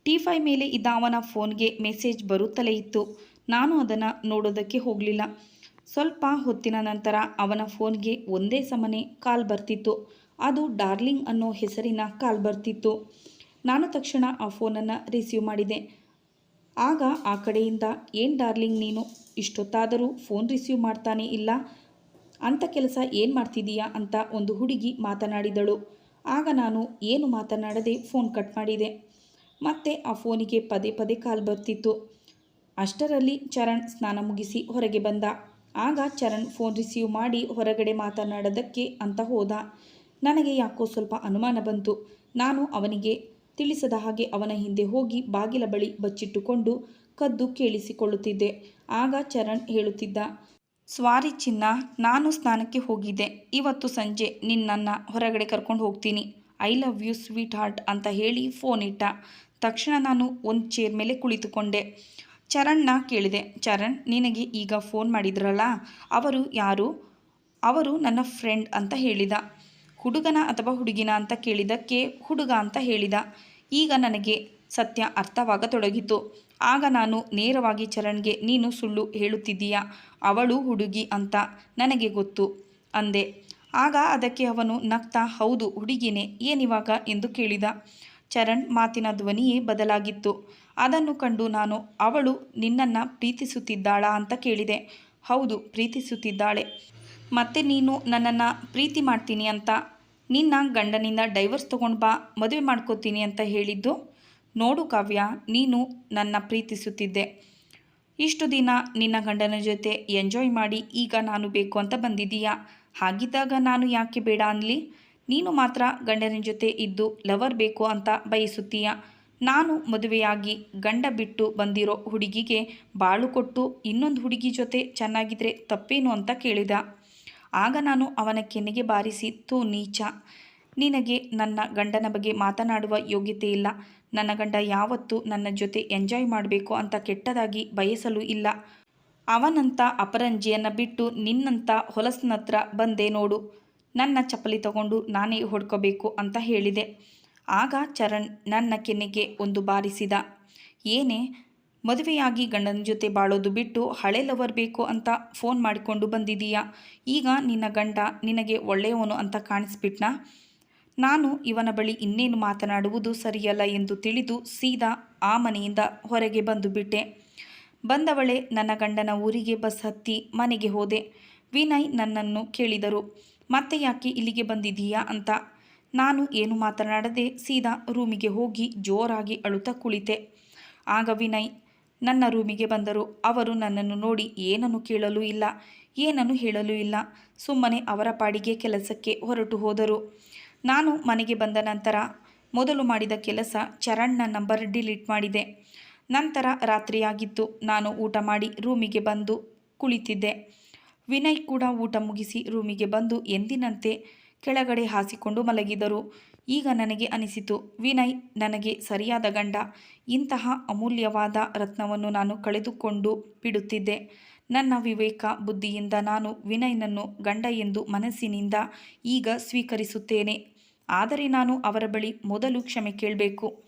ಟಿ ಫೈ ಮೇಲೆ ಇದ್ದ ಅವನ ಫೋನ್ಗೆ ಮೆಸೇಜ್ ಬರುತ್ತಲೇ ಇತ್ತು. ನಾನು ಅದನ್ನು ನೋಡೋದಕ್ಕೆ ಹೋಗಲಿಲ್ಲ. ಸ್ವಲ್ಪ ಹೊತ್ತಿನ ನಂತರ ಅವನ ಫೋನ್ಗೆ ಒಂದೇ ಸಮನೆ ಕಾಲ್ ಬರ್ತಿತ್ತು. ಅದು ಡಾರ್ಲಿಂಗ್ ಅನ್ನೋ ಹೆಸರಿನ ಕಾಲ್ ಬರ್ತಿತ್ತು. ನಾನು ತಕ್ಷಣ ಆ ಫೋನನ್ನು ರಿಸೀವ್ ಮಾಡಿದೆ. ಆಗ ಆ ಕಡೆಯಿಂದ, ಏನು ಡಾರ್ಲಿಂಗ್ ನೀನು? ಇಷ್ಟೊತ್ತಾದರೂ ಫೋನ್ ರಿಸೀವ್ ಮಾಡ್ತಾನೆ ಇಲ್ಲ. ಅಂಥ ಕೆಲಸ ಏನು ಮಾಡ್ತಿದ್ದೀಯಾ ಅಂತ ಒಂದು ಹುಡುಗಿ ಮಾತನಾಡಿದಳು. ಆಗ ನಾನು ಏನು ಮಾತನಾಡದೆ ಫೋನ್ ಕಟ್ ಮಾಡಿದೆ. ಮತ್ತೆ ಆ ಫೋನಿಗೆ ಪದೇ ಪದೇ ಕಾಲ್ ಬರ್ತಿತ್ತು. ಅಷ್ಟರಲ್ಲಿ ಚರಣ್ ಸ್ನಾನ ಮುಗಿಸಿ ಹೊರಗೆ ಬಂದ. ಆಗ ಚರಣ್ ಫೋನ್ ರಿಸೀವ್ ಮಾಡಿ ಹೊರಗಡೆ ಮಾತನಾಡೋದಕ್ಕೆ ಅಂತ ಹೋದ. ನನಗೆ ಯಾಕೋ ಸ್ವಲ್ಪ ಅನುಮಾನ ಬಂತು. ನಾನು ಅವನಿಗೆ ತಿಳಿಸದ ಹಾಗೆ ಅವನ ಹಿಂದೆ ಹೋಗಿ ಬಾಗಿಲ ಬಳಿ ಬಚ್ಚಿಟ್ಟುಕೊಂಡು ಕದ್ದು ಕೇಳಿಸಿಕೊಳ್ಳುತ್ತಿದ್ದೆ. ಆಗ ಚರಣ್ ಹೇಳುತ್ತಿದ್ದ, ಸ್ವಾರಿ ಚಿನ್ನ, ನಾನು ಸ್ನಾನಕ್ಕೆ ಹೋಗಿದ್ದೆ. ಇವತ್ತು ಸಂಜೆ ನಿನ್ನನ್ನು ಹೊರಗಡೆ ಕರ್ಕೊಂಡು ಹೋಗ್ತೀನಿ. I love you sweetheart ಅಂತ ಹೇಳಿ ಫೋನ್ ಇಟ್ಟ. ತಕ್ಷಣ ನಾನು ಒಂದು ಚೇರ್ ಮೇಲೆ ಕುಳಿತುಕೊಂಡೆ. ಚರಣ್ನ ಕೇಳಿದೆ, ಚರಣ್, ನಿನಗೆ ಈಗ ಫೋನ್ ಮಾಡಿದ್ರಲ್ಲ? ಅವರು ಯಾರು? ಅವರು ನನ್ನ ಫ್ರೆಂಡ್ ಅಂತ ಹೇಳಿದ. ಹುಡುಗನ ಅಥವಾ ಹುಡುಗಿನ ಅಂತ ಕೇಳಿದಕ್ಕೆ ಹುಡುಗ ಅಂತ ಹೇಳಿದ. ಈಗ ನನಗೆ ಸತ್ಯ ಅರ್ಥವಾಗತೊಡಗಿತು. ಆಗ ನಾನು ನೇರವಾಗಿ ಚರಣ್ಗೆ ನೀನು ಸುಳ್ಳು ಹೇಳುತ್ತಿದ್ದೀಯ? ಅವಳು ಹುಡುಗಿ ಅಂತ ನನಗೆ ಗೊತ್ತು ಅಂದೆ. ಆಗ ಅದಕ್ಕೆ ಅವನು ನಗ್ತಾ, ಹೌದು, ಹುಡುಗಿನೇ, ಏನಿವಾಗ? ಎಂದು ಕೇಳಿದ. ಚರಣ್ ಮಾತಿನ ಧ್ವನಿಯೇ ಬದಲಾಗಿತ್ತು. ಅದನ್ನು ಕಂಡು ನಾನು, ಅವಳು ನಿನ್ನನ್ನು ಪ್ರೀತಿಸುತ್ತಿದ್ದಾಳಾ ಅಂತ ಕೇಳಿದೆ. ಹೌದು, ಪ್ರೀತಿಸುತ್ತಿದ್ದಾಳೆ. ಮತ್ತೆ ನೀನು ನನ್ನನ್ನು ಪ್ರೀತಿ ಮಾಡ್ತೀನಿ ಅಂತ, ನಿನ್ನ ಗಂಡನಿಂದ ಡೈವರ್ಸ್ ತೊಗೊಂಡು ಬಾ, ಮದುವೆ ಮಾಡ್ಕೋತೀನಿ ಅಂತ ಹೇಳಿದ್ದು? ನೋಡು ಕಾವ್ಯ, ನೀನು ನನ್ನ ಪ್ರೀತಿಸುತ್ತಿದ್ದೆ. ಇಷ್ಟು ದಿನ ನಿನ್ನ ಗಂಡನ ಜೊತೆ ಎಂಜಾಯ್ ಮಾಡಿ ಈಗ ನಾನು ಬೇಕು ಅಂತ ಬಂದಿದ್ದೀಯಾ? ಹಾಗಿದ್ದಾಗ ನಾನು ಯಾಕೆ ಬೇಡ ಅನ್ಲಿ? ನೀನು ಮಾತ್ರ ಗಂಡನ ಜೊತೆ ಇದ್ದು ಲವರ್ ಬೇಕು ಅಂತ ಬಯಸುತ್ತೀಯ? ನಾನು ಮದುವೆಯಾಗಿ ಗಂಡ ಬಿಟ್ಟು ಬಂದಿರೋ ಹುಡುಗಿಗೆ ಬಾಳು ಕೊಟ್ಟು ಇನ್ನೊಂದು ಹುಡುಗಿ ಜೊತೆ ಚೆನ್ನಾಗಿದ್ರೆ ತಪ್ಪೇನು ಅಂತ ಕೇಳಿದ. ಆಗ ನಾನು ಅವನ ಕೆನ್ನೆಗೆ ಬಾರಿಸಿ, ತೂ ನೀಚ, ನಿನಗೆ ನನ್ನ ಗಂಡನ ಬಗ್ಗೆ ಮಾತನಾಡುವ ಯೋಗ್ಯತೆ ಇಲ್ಲ. ನನ್ನ ಗಂಡ ಯಾವತ್ತೂ ನನ್ನ ಜೊತೆ ಎಂಜಾಯ್ ಮಾಡಬೇಕು ಅಂತ ಕೆಟ್ಟದಾಗಿ ಬಯಸಲು ಇಲ್ಲ. ಅವನಂತ ಅಪರಂಜಿಯನ್ನು ಬಿಟ್ಟು ನಿನ್ನಂಥ ಹೊಲಸನತ್ರ ಬಂದೆ ನೋಡು. ನನ್ನ ಚಪ್ಪಲಿ ತಗೊಂಡು ನಾನೇ ಹೊಡ್ಕೋಬೇಕು ಅಂತ ಹೇಳಿದೆ. ಆಗ ಚರಣ್ ನನ್ನ ಕೆನ್ನೆಗೆ ಒಂದು ಬಾರಿಸಿದ. ಏನೇ, ಮದುವೆಯಾಗಿ ಗಂಡನ ಜೊತೆ ಬಾಳೋದು ಬಿಟ್ಟು ಹಳೆ ಲವರ್ ಬೇಕು ಅಂತ ಫೋನ್ ಮಾಡಿಕೊಂಡು ಬಂದಿದೀಯಾ? ಈಗ ನಿನ್ನ ಗಂಡ ನಿನಗೆ ಒಳ್ಳೆಯವನು ಅಂತ ಕಾಣಿಸ್ಬಿಟ್ನಾ? ನಾನು ಇವನ ಬಳಿ ಇನ್ನೇನು ಮಾತನಾಡುವುದು ಸರಿಯಲ್ಲ ಎಂದು ತಿಳಿದು ಸೀದಾ ಆ ಮನೆಯಿಂದ ಹೊರಗೆ ಬಂದು ಬಿಟ್ಟೆ. ಬಂದವಳೆ ನನ್ನ ಗಂಡನ ಊರಿಗೆ ಬಸ್ ಹತ್ತಿ ಮನೆಗೆ ಹೋದೆ. ವಿನಯ್ ನನ್ನನ್ನು ಕೇಳಿದರು. ಮತ್ತೆ ಯಾಕೆ ಇಲ್ಲಿಗೆ ಬಂದಿದ್ದೀಯಾ ಅಂತ. ನಾನು ಏನು ಮಾತನಾಡದೆ ಸೀದಾ ರೂಮಿಗೆ ಹೋಗಿ ಜೋರಾಗಿ ಅಳುತ್ತಾ ಕುಳಿತೆ. ಆಗ ವಿನಯ್, ನನ್ನ ರೂಮಿಗೆ ಬಂದರು. ಅವರು ನನ್ನನ್ನು ನೋಡಿ ಏನನ್ನು ಕೇಳಲು ಇಲ್ಲ, ಏನನ್ನು ಹೇಳಲು ಇಲ್ಲ. ಸುಮ್ಮನೆ ಅವರ ಪಾಡಿಗೆ ಕೆಲಸಕ್ಕೆ ಹೊರಟು ಹೋದರು. ನಾನು ಮನೆಗೆ ಬಂದ ನಂತರ ಮೊದಲು ಮಾಡಿದ ಕೆಲಸ ಚರಣ್ನ ನಂಬರ್ ಡಿಲೀಟ್ ಮಾಡಿದೆ. ನಂತರ ರಾತ್ರಿಯಾಗಿತ್ತು. ನಾನು ಊಟ ಮಾಡಿ ರೂಮಿಗೆ ಬಂದು ಕುಳಿತಿದ್ದೆ. ವಿನಯ್ ಕೂಡ ಊಟ ಮುಗಿಸಿ ರೂಮಿಗೆ ಬಂದು ಎಂದಿನಂತೆ ಕೆಳಗಡೆ ಹಾಸಿಕೊಂಡು ಮಲಗಿದರು. ಈಗ ನನಗೆ ಅನಿಸಿತು, ವಿನಯ್ ನನಗೆ ಸರಿಯಾದ ಗಂಡ. ಇಂತಹ ಅಮೂಲ್ಯವಾದ ರತ್ನವನ್ನು ನಾನು ಕಳೆದುಕೊಂಡು ಬಿಡುತ್ತಿದ್ದೆ. ನನ್ನ ವಿವೇಕ ಬುದ್ಧಿಯಿಂದ ನಾನು ವಿನಯ್ನನ್ನು ಗಂಡ ಎಂದು ಮನಸ್ಸಿನಿಂದ ಈಗ ಸ್ವೀಕರಿಸುತ್ತೇನೆ. ಆದರೆ ನಾನು ಅವರ ಬಳಿ ಮೊದಲು ಕ್ಷಮೆ ಕೇಳಬೇಕು.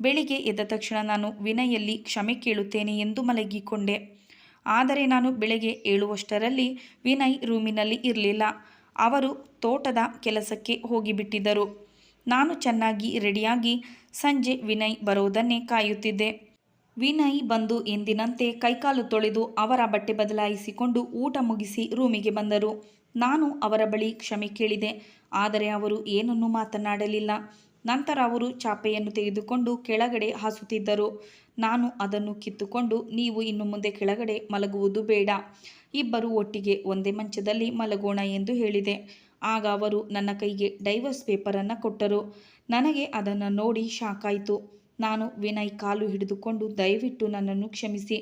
ಬೆಳಿಗ್ಗೆ ಎದ್ದ ತಕ್ಷಣ ನಾನು ವಿನಯಲ್ಲಿ ಕ್ಷಮೆ ಕೇಳುತ್ತೇನೆ ಎಂದು ಮಲಗಿಕೊಂಡೆ. ಆದರೆ ನಾನು ಬೆಳಗ್ಗೆ ಏಳುವಷ್ಟರಲ್ಲಿ ವಿನಯ್ ರೂಮಿನಲ್ಲಿ ಇರಲಿಲ್ಲ. ಅವರು ತೋಟದ ಕೆಲಸಕ್ಕೆ ಹೋಗಿಬಿಟ್ಟಿದ್ದರು. ನಾನು ಚೆನ್ನಾಗಿ ರೆಡಿಯಾಗಿ ಸಂಜೆ ವಿನಯ್ ಬರೋದನ್ನೇ ಕಾಯುತ್ತಿದ್ದೆ. ವಿನಯ್ ಬಂದು ಎಂದಿನಂತೆ ಕೈಕಾಲು ತೊಳೆದು ಅವರ ಬಟ್ಟೆ ಬದಲಾಯಿಸಿಕೊಂಡು ಊಟ ಮುಗಿಸಿ ರೂಮಿಗೆ ಬಂದರು. ನಾನು ಅವರ ಬಳಿ ಕ್ಷಮೆ ಕೇಳಿದೆ. ಆದರೆ ಅವರು ಏನನ್ನೂ ಮಾತನಾಡಲಿಲ್ಲ. ನಂತರ ಅವರು ಚಾಪೆಯನ್ನು ತೆಗೆದುಕೊಂಡು ಕೆಳಗಡೆ ಹಾಸುತ್ತಿದ್ದರು. ನಾನು ಅದನ್ನು ಕಿತ್ತುಕೊಂಡು ನೀವು ಇನ್ನು ಮುಂದೆ ಕೆಳಗಡೆ ಮಲಗುವುದು ಬೇಡ. ಇಬ್ಬರು ಒಟ್ಟಿಗೆ ಒಂದೇ ಮಂಚದಲ್ಲಿ ಮಲಗೋಣ ಎಂದು ಹೇಳಿದೆ. ಆಗ ಅವರು ನನ್ನ ಕೈಗೆ ಡೈವರ್ಸ್ ಪೇಪರನ್ನು ಕೊಟ್ಟರು. ನನಗೆ ಅದನ್ನು ನೋಡಿ ಶಾಕಾಯಿತು. ನಾನು ವಿನಯ್ ಕಾಲು ಹಿಡಿದುಕೊಂಡು ದಯವಿಟ್ಟು ನನ್ನನ್ನು ಕ್ಷಮಿಸಿ.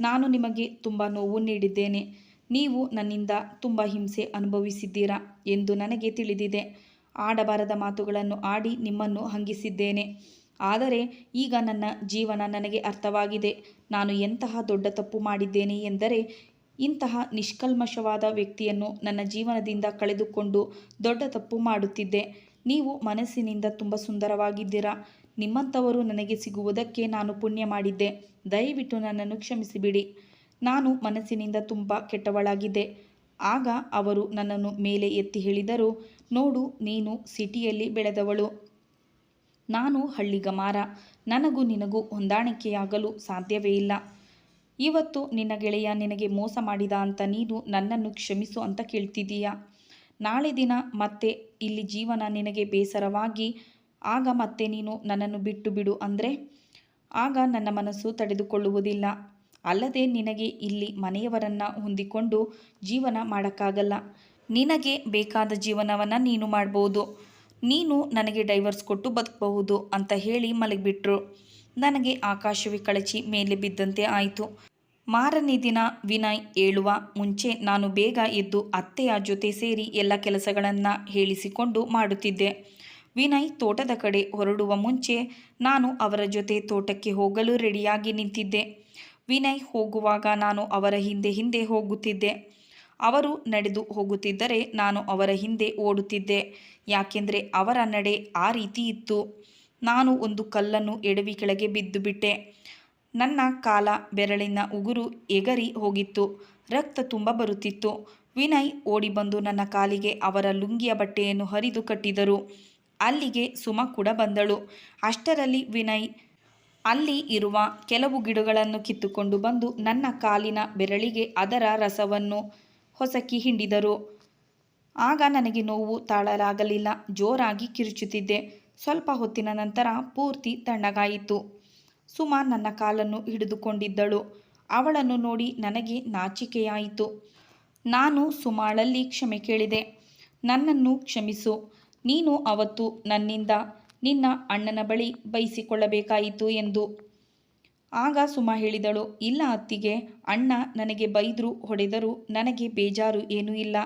ನಾನು ನಿಮಗೆ ತುಂಬ ನೋವು ನೀಡಿದ್ದೇನೆ. ನೀವು ನನ್ನಿಂದ ತುಂಬ ಹಿಂಸೆ ಅನುಭವಿಸಿದ್ದೀರಾ ಎಂದು ನನಗೆ ತಿಳಿದಿದೆ. ಆಡಬಾರದ ಮಾತುಗಳನ್ನು ಆಡಿ ನಿಮ್ಮನ್ನು ಹಂಗಿಸಿದ್ದೇನೆ. ಆದರೆ ಈಗ ನನ್ನ ಜೀವನ ನನಗೆ ಅರ್ಥವಾಗಿದೆ. ನಾನು ಎಂತಹ ದೊಡ್ಡ ತಪ್ಪು ಮಾಡಿದ್ದೇನೆ ಎಂದರೆ ಇಂತಹ ನಿಷ್ಕಲ್ಮಶವಾದ ವ್ಯಕ್ತಿಯನ್ನು ನನ್ನ ಜೀವನದಿಂದ ಕಳೆದುಕೊಂಡು ದೊಡ್ಡ ತಪ್ಪು ಮಾಡುತ್ತಿದ್ದೆ. ನೀವು ಮನಸ್ಸಿನಿಂದ ತುಂಬ ಸುಂದರವಾಗಿದ್ದೀರಾ. ನಿಮ್ಮಂಥವರು ನನಗೆ ಸಿಗುವುದಕ್ಕೆ ನಾನು ಪುಣ್ಯ ಮಾಡಿದ್ದೆ. ದಯವಿಟ್ಟು ನನ್ನನ್ನು ಕ್ಷಮಿಸಿಬಿಡಿ. ನಾನು ಮನಸ್ಸಿನಿಂದ ತುಂಬ ಕೆಟ್ಟವಳಾಗಿದ್ದೆ. ಆಗ ಅವರು ನನ್ನನ್ನು ಮೇಲೆ ಎತ್ತಿ ಹೇಳಿದರು, ನೋಡು, ನೀನು ಸಿಟಿಯಲ್ಲಿ ಬೆಳೆದವಳು. ನಾನು ಹಳ್ಳಿಗಮಾರ. ನನಗೂ ನಿನಗೂ ಹೊಂದಾಣಿಕೆಯಾಗಲು ಸಾಧ್ಯವೇ ಇಲ್ಲ. ಇವತ್ತು ನಿನ್ನ ಗೆಳೆಯ ನಿನಗೆ ಮೋಸ ಮಾಡಿದ ಅಂತ ನೀನು ನನ್ನನ್ನು ಕ್ಷಮಿಸು ಅಂತ ಕೇಳ್ತಿದ್ದೀಯಾ? ನಾಳೆ ದಿನ ಮತ್ತೆ ಇಲ್ಲಿ ಜೀವನ ನಿನಗೆ ಬೇಸರವಾಗಿ, ಆಗ ಮತ್ತೆ ನೀನು ನನ್ನನ್ನು ಬಿಟ್ಟು ಬಿಡು ಅಂದರೆ? ಆಗ ನನ್ನ ಮನಸ್ಸು ತಡೆದುಕೊಳ್ಳುವುದಿಲ್ಲ. ಅಲ್ಲದೆ ನಿನಗೆ ಇಲ್ಲಿ ಮನೆಯವರನ್ನು ಹೊಂದಿಕೊಂಡು ಜೀವನ ಮಾಡೋಕ್ಕಾಗಲ್ಲ. ನಿನಗೆ ಬೇಕಾದ ಜೀವನವನ್ನು ನೀನು ಮಾಡ್ಬೋದು. ನೀನು ನನಗೆ ಡೈವರ್ಸ್ ಕೊಟ್ಟು ಬದುಕಬಹುದು ಅಂತ ಹೇಳಿ ಮಲಗಿಬಿಟ್ರು. ನನಗೆ ಆಕಾಶವೇ ಕಳಚಿ ಮೇಲೆ ಬಿದ್ದಂತೆ ಆಯಿತು. ಮಾರನೇ ದಿನ ವಿನಯ್ ಏಳುವ ಮುಂಚೆ ನಾನು ಬೇಗ ಎದ್ದು ಅತ್ತೆಯ ಜೊತೆ ಸೇರಿ ಎಲ್ಲ ಕೆಲಸಗಳನ್ನು ಹೇಳಿಸಿಕೊಂಡು ಮಾಡುತ್ತಿದ್ದೆ. ವಿನಯ್ ತೋಟದ ಕಡೆ ಹೊರಡುವ ಮುಂಚೆ ನಾನು ಅವರ ಜೊತೆ ತೋಟಕ್ಕೆ ಹೋಗಲು ರೆಡಿಯಾಗಿ ನಿಂತಿದ್ದೆ. ವಿನಯ್ ಹೋಗುವಾಗ ನಾನು ಅವರ ಹಿಂದೆ ಹಿಂದೆ ಹೋಗುತ್ತಿದ್ದೆ. ಅವರು ನಡೆದು ಹೋಗುತ್ತಿದ್ದರೆ ನಾನು ಅವರ ಹಿಂದೆ ಓಡುತ್ತಿದ್ದೆ. ಯಾಕೆಂದರೆ ಅವರ ನಡೆ ಆ ರೀತಿ ಇತ್ತು. ನಾನು ಒಂದು ಕಲ್ಲನ್ನು ಎಡವಿ ಕೆಳಗೆ ಬಿದ್ದು ಬಿಟ್ಟೆ. ನನ್ನ ಕಾಲ ಬೆರಳಿನ ಉಗುರು ಎಗರಿ ಹೋಗಿತ್ತು. ರಕ್ತ ತುಂಬ ಬರುತ್ತಿತ್ತು. ವಿನಯ್ ಓಡಿ ಬಂದು ನನ್ನ ಕಾಲಿಗೆ ಅವರ ಲುಂಗಿಯ ಬಟ್ಟೆಯನ್ನು ಹರಿದು ಕಟ್ಟಿದರು. ಅಲ್ಲಿಗೆ ಸುಮ ಕೂಡ ಬಂದಳು. ಅಷ್ಟರಲ್ಲಿ ವಿನಯ್, ಅಲ್ಲಿ ಇರುವ ಕೆಲವು ಗಿಡಗಳನ್ನು ಕಿತ್ತುಕೊಂಡು ಬಂದು ನನ್ನ ಕಾಲಿನ ಬೆರಳಿಗೆ ಅದರ ರಸವನ್ನು ಹೊಸಕಿ ಹಿಂಡಿದರು. ಆಗ ನನಗೆ ನೋವು ತಾಳಲಾಗಲಿಲ್ಲ. ಜೋರಾಗಿ ಕಿರುಚುತ್ತಿದ್ದೆ. ಸ್ವಲ್ಪ ಹೊತ್ತಿನ ನಂತರ ಪೂರ್ತಿ ತಣ್ಣಗಾಯಿತು. ಸುಮಾ ನನ್ನ ಕಾಲನ್ನು ಹಿಡಿದುಕೊಂಡಿದ್ದಳು. ಅವಳನ್ನು ನೋಡಿ ನನಗೆ ನಾಚಿಕೆಯಾಯಿತು. ನಾನು ಸುಮಾಳಲ್ಲಿ ಕ್ಷಮೆ ಕೇಳಿದೆ. ನನ್ನನ್ನು ಕ್ಷಮಿಸು. ನೀನು ಅವತ್ತು ನನ್ನಿಂದ ನಿನ್ನ ಅಣ್ಣನ ಬಳಿ ಬೈಸಿಕೊಳ್ಳಬೇಕಾಯಿತು ಎಂದು. ಆಗ ಸುಮ ಹೇಳಿದಳು, ಇಲ್ಲ ಅತ್ತಿಗೆ, ಅಣ್ಣ ನನಗೆ ಬೈದ್ರು ಹೊಡೆದರು ನನಗೆ ಬೇಜಾರು ಏನೂ ಇಲ್ಲ.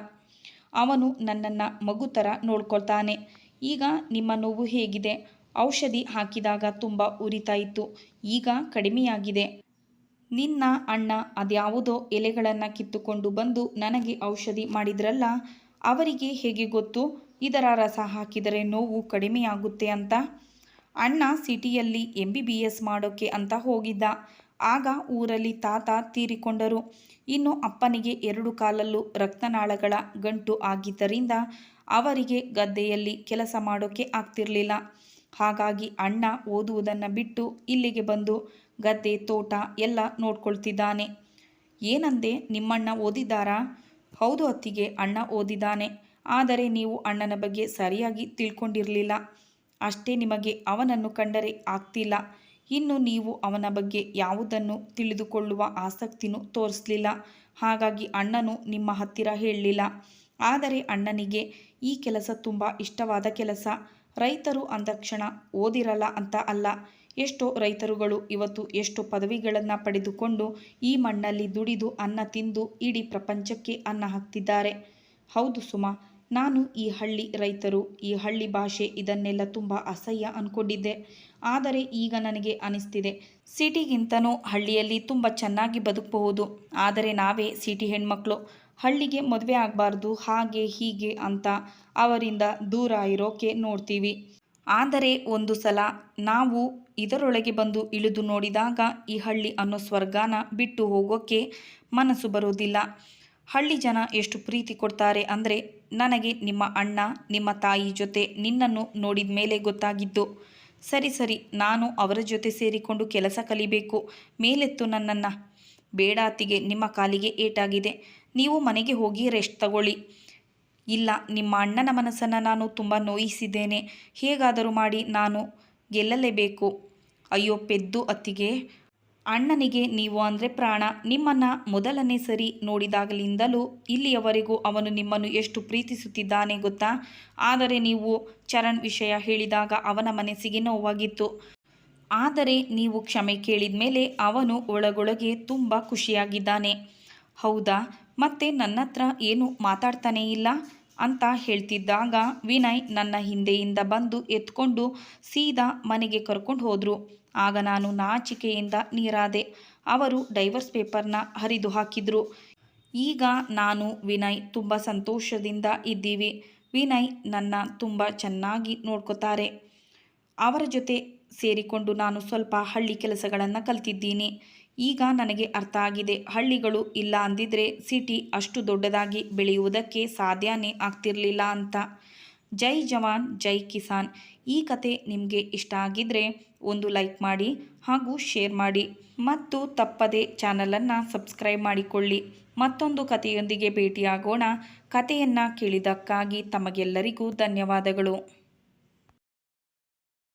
ಅವನು ನನ್ನನ್ನು ಮಗು ಥರ ನೋಡ್ಕೊಳ್ತಾನೆ. ಈಗ ನಿಮ್ಮ ನೋವು ಹೇಗಿದೆ? ಔಷಧಿ ಹಾಕಿದಾಗ ತುಂಬ ಉರಿತಾ ಇತ್ತು ಈಗ ಕಡಿಮೆಯಾಗಿದೆ. ನಿನ್ನ ಅಣ್ಣ ಅದ್ಯಾವುದೋ ಎಲೆಗಳನ್ನು ಕಿತ್ತುಕೊಂಡು ಬಂದು ನನಗೆ ಔಷಧಿ ಮಾಡಿದ್ರಲ್ಲ, ಅವರಿಗೆ ಹೇಗೆ ಗೊತ್ತು? ಇದರ ರಸ ಹಾಕಿದರೆ ನೋವು ಕಡಿಮೆಯಾಗುತ್ತೆ ಅಂತ? ಅಣ್ಣ ಸಿಟಿಯಲ್ಲಿ ಎಂ ಬಿ ಬಿ ಎಸ್ ಮಾಡೋಕ್ಕೆ ಅಂತ ಹೋಗಿದ್ದ. ಆಗ ಊರಲ್ಲಿ ತಾತ ತೀರಿಕೊಂಡರು. ಇನ್ನು ಅಪ್ಪನಿಗೆ ಎರಡು ಕಾಲಲ್ಲೂ ರಕ್ತನಾಳಗಳ ಗಂಟು ಆಗಿದ್ದರಿಂದ ಅವರಿಗೆ ಗದ್ದೆಯಲ್ಲಿ ಕೆಲಸ ಮಾಡೋಕ್ಕೆ ಆಗ್ತಿರಲಿಲ್ಲ. ಹಾಗಾಗಿ ಅಣ್ಣ ಓದುವುದನ್ನು ಬಿಟ್ಟು ಇಲ್ಲಿಗೆ ಬಂದು ಗದ್ದೆ, ತೋಟ ಎಲ್ಲ ನೋಡ್ಕೊಳ್ತಿದ್ದಾನೆ. ಏನಂದೆ, ನಿಮ್ಮಣ್ಣ ಓದಿದ್ದಾರಾ? ಹೌದು ಅತ್ತಿಗೆ, ಅಣ್ಣ ಓದಿದ್ದಾನೆ. ಆದರೆ ನೀವು ಅಣ್ಣನ ಬಗ್ಗೆ ಸರಿಯಾಗಿ ತಿಳ್ಕೊಂಡಿರಲಿಲ್ಲ. ಅಷ್ಟೇ ನಿಮಗೆ ಅವನನ್ನು ಕಂಡರೆ ಆಗ್ತಿಲ್ಲ. ಇನ್ನು ನೀವು ಅವನ ಬಗ್ಗೆ ಯಾವುದನ್ನು ತಿಳಿದುಕೊಳ್ಳುವ ಆಸಕ್ತಿನೂ ತೋರಿಸಲಿಲ್ಲ. ಹಾಗಾಗಿ ಅಣ್ಣನು ನಿಮ್ಮ ಹತ್ತಿರ ಹೇಳಲಿಲ್ಲ. ಆದರೆ ಅಣ್ಣನಿಗೆ, ಈ ಕೆಲಸ ತುಂಬ ಇಷ್ಟವಾದ ಕೆಲಸ. ರೈತರು ಅಂದಕ್ಷಣ ಓದಿರಲ್ಲ ಅಂತ ಅಲ್ಲ. ಎಷ್ಟೋ ರೈತರುಗಳು ಇವತ್ತು ಎಷ್ಟು ಪದವಿಗಳನ್ನು ಪಡೆದುಕೊಂಡು ಈ ಮಣ್ಣಲ್ಲಿ ದುಡಿದು ಅನ್ನ ತಿಂದು ಇಡೀ ಪ್ರಪಂಚಕ್ಕೆ ಅನ್ನ ಹಾಕ್ತಿದ್ದಾರೆ. ಹೌದು ಸುಮಾ. ನಾನು ಈ ಹಳ್ಳಿ ರೈತರು, ಈ ಹಳ್ಳಿ ಭಾಷೆ ಇದನ್ನೆಲ್ಲ ತುಂಬ ಅಸಹ್ಯ ಅಂದ್ಕೊಂಡಿದ್ದೆ ಆದರೆ ಈಗ ನನಗೆ ಅನಿಸ್ತಿದೆ. ಸಿಟಿಗಿಂತನೂ ಹಳ್ಳಿಯಲ್ಲಿ ತುಂಬ ಚೆನ್ನಾಗಿ ಬದುಕಬಹುದು. ಆದರೆ ನಾವೇ ಸಿಟಿ ಹೆಣ್ಮಕ್ಳು. ಹಳ್ಳಿಗೆ ಮದುವೆ ಆಗಬಾರ್ದು, ಹಾಗೆ ಹೀಗೆ ಅಂತ ಅವರಿಂದ ದೂರ ಇರೋಕೆ ನೋಡ್ತೀವಿ. ಆದರೆ ಒಂದು ಸಲ ನಾವು ಇದರೊಳಗೆ ಬಂದು ಇಳಿದು ನೋಡಿದಾಗ ಈ ಹಳ್ಳಿ ಅನ್ನೋ ಸ್ವರ್ಗಾನ ಬಿಟ್ಟು ಹೋಗೋಕ್ಕೆ ಮನಸ್ಸು ಬರೋದಿಲ್ಲ. ಹಳ್ಳಿ ಜನ ಎಷ್ಟು ಪ್ರೀತಿ ಕೊಡ್ತಾರೆ ಅಂದರೆ ನನಗೆ ನಿಮ್ಮ ಅಣ್ಣ, ನಿಮ್ಮ ತಾಯಿ ಜೊತೆ ನಿನ್ನನ್ನು ನೋಡಿದ ಮೇಲೆ ಗೊತ್ತಾಗಿದ್ದು. ಸರಿ ಸರಿ, ನಾನು ಅವರ ಜೊತೆ ಸೇರಿಕೊಂಡು ಕೆಲಸ ಕಲಿಬೇಕು. ಮೇಲೆತ್ತು ನನ್ನನ್ನು ಬೇಡ ಅತ್ತಿಗೆ ನಿಮ್ಮ ಕಾಲಿಗೆ ಏಟಾಗಿದೆ. ನೀವು ಮನೆಗೆ ಹೋಗಿ ರೆಸ್ಟ್ ತಗೊಳ್ಳಿ. ಇಲ್ಲ, ನಿಮ್ಮ ಅಣ್ಣನ ಮನಸ್ಸನ್ನು ನಾನು ತುಂಬ ನೋಯಿಸಿದ್ದೇನೆ. ಹೇಗಾದರೂ ಮಾಡಿ ನಾನು ಗೆಲ್ಲಲೇಬೇಕು. ಅಯ್ಯೋ, ಪೆದ್ದು ಅತ್ತಿಗೆ. ಅಣ್ಣನಿಗೆ ನೀವು ಅಂದರೆ ಪ್ರಾಣ, ನಿಮ್ಮನ್ನು ಮೊದಲನೇ ಸರಿ ನೋಡಿದಾಗಲಿಂದಲೂ ಇಲ್ಲಿಯವರೆಗೂ ಅವನು ನಿಮ್ಮನ್ನು ಎಷ್ಟು ಪ್ರೀತಿಸುತ್ತಿದ್ದಾನೆ ಗೊತ್ತಾ? ಆದರೆ ನೀವು ಚರಣ್ ವಿಷಯ ಹೇಳಿದಾಗ ಅವನ ಮನಸ್ಸಿಗೆ ನೋವಾಗಿತ್ತು. ಆದರೆ ನೀವು ಕ್ಷಮೆ ಕೇಳಿದ ಮೇಲೆ ಅವನು ಒಳಗೊಳಗೆ ತುಂಬ ಖುಷಿಯಾಗಿದ್ದಾನೆ. ಹೌದಾ? ಮತ್ತೆ ನನ್ನ ಹತ್ರ ಏನು ಮಾತಾಡ್ತಾನೇ ಇಲ್ಲ? ಅಂತ ಹೇಳ್ತಿದ್ದಾಗ ವಿನಯ್ ನನ್ನ ಹಿಂದೆಯಿಂದ ಬಂದು ಎತ್ಕೊಂಡು ಸೀದಾ ಮನೆಗೆ ಕರ್ಕೊಂಡು ಹೋದರು. ಆಗ ನಾನು ನಾಚಿಕೆಯಿಂದ ನೀರಾದೆ ಅವರು ಡೈವರ್ಸ್ ಪೇಪರ್ನ ಹರಿದು ಹಾಕಿದರು. ಈಗ ನಾನು ವಿನಯ್ ತುಂಬ ಸಂತೋಷದಿಂದ ಇದ್ದೀವಿ. ವಿನಯ್ ನನ್ನ ತುಂಬ ಚೆನ್ನಾಗಿ ನೋಡ್ಕೋತಾರೆ. ಅವರ ಜೊತೆ ಸೇರಿಕೊಂಡು ನಾನು ಸ್ವಲ್ಪ ಹಳ್ಳಿ ಕೆಲಸಗಳನ್ನು ಕಲ್ತಿದ್ದೀನಿ. ಈಗ ನನಗೆ ಅರ್ಥ ಆಗಿದೆ. ಹಳ್ಳಿಗಳು ಇಲ್ಲ ಅಂದಿದ್ರೆ ಸಿಟಿ ಅಷ್ಟು ದೊಡ್ಡದಾಗಿ ಬೆಳೆಯುವುದಕ್ಕೆ ಸಾಧ್ಯನೇ ಆಗ್ತಿರಲಿಲ್ಲ ಅಂತ. ಜೈ ಜವಾನ್, ಜೈ ಕಿಸಾನ್. ಈ ಕತೆ ನಿಮಗೆ ಇಷ್ಟ ಆಗಿದ್ರೆ ಒಂದು ಲೈಕ್ ಮಾಡಿ ಹಾಗೂ ಶೇರ್ ಮಾಡಿ. ಮತ್ತು ತಪ್ಪದೆ ಚಾನಲನ್ನು ಸಬ್ಸ್ಕ್ರೈಬ್ ಮಾಡಿಕೊಳ್ಳಿ. ಮತ್ತೊಂದು ಕಥೆಯೊಂದಿಗೆ ಭೇಟಿಯಾಗೋಣ. ಕಥೆಯನ್ನು ಕೇಳಿದ್ದಕ್ಕಾಗಿ ತಮಗೆಲ್ಲರಿಗೂ ಧನ್ಯವಾದಗಳು.